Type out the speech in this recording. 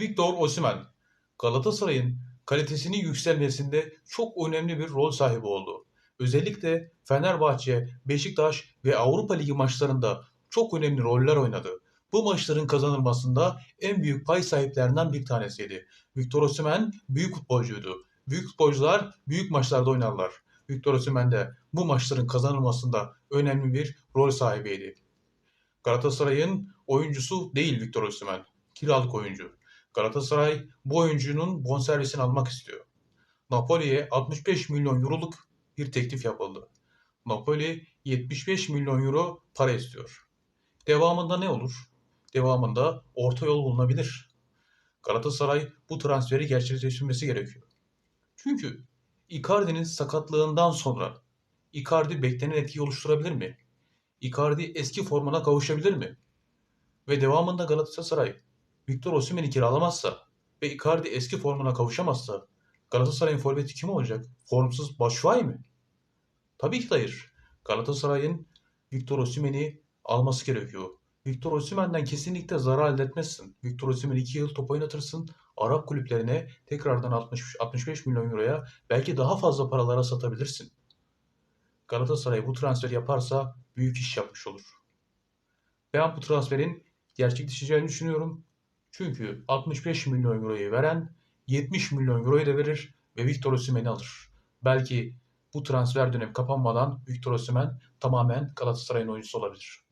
Victor Osimhen, Galatasaray'ın kalitesinin yükselmesinde çok önemli bir rol sahibi oldu. Özellikle Fenerbahçe, Beşiktaş ve Avrupa Ligi maçlarında çok önemli roller oynadı. Bu maçların kazanılmasında en büyük pay sahiplerinden bir tanesiydi. Victor Osimhen büyük futbolcuydu. Büyük futbolcular büyük maçlarda oynarlar. Victor Osimhen de bu maçların kazanılmasında önemli bir rol sahibiydi. Galatasaray'ın oyuncusu değil Victor Osimhen. Kiralık oyuncu. Galatasaray bu oyuncunun bonservisini almak istiyor. Napoli'ye 65 milyon euroluk bir teklif yapıldı. Napoli 75 milyon euro para istiyor. Devamında ne olur? Devamında orta yol bulunabilir. Galatasaray bu transferi gerçekleştirmesi gerekiyor. Çünkü Icardi'nin sakatlığından sonra Icardi beklenen etkiyi oluşturabilir mi? Icardi eski formuna kavuşabilir mi? Ve devamında Galatasaray Victor Osimhen'i kiralamazsa ve Icardi eski formuna kavuşamazsa Galatasaray'ın forveti kim olacak? Formsuz Batshuayi mi? Tabii ki hayır. Galatasaray'ın Victor Osimhen'i alması gerekiyor. Victor Osimhen'den kesinlikle zarar elde etmezsin. Victor Osimhen 2 yıl top oynatırsın. Arap kulüplerine tekrardan 60, 65 milyon euroya belki daha fazla paralara satabilirsin. Galatasaray bu transferi yaparsa büyük iş yapmış olur. Ben bu transferin gerçekleşeceğini düşünüyorum. Çünkü 65 milyon euroyu veren 70 milyon euroyu da verir ve Victor Osimhen'i alır. Belki bu transfer dönemi kapanmadan Victor Osimhen tamamen Galatasaray'ın oyuncusu olabilir.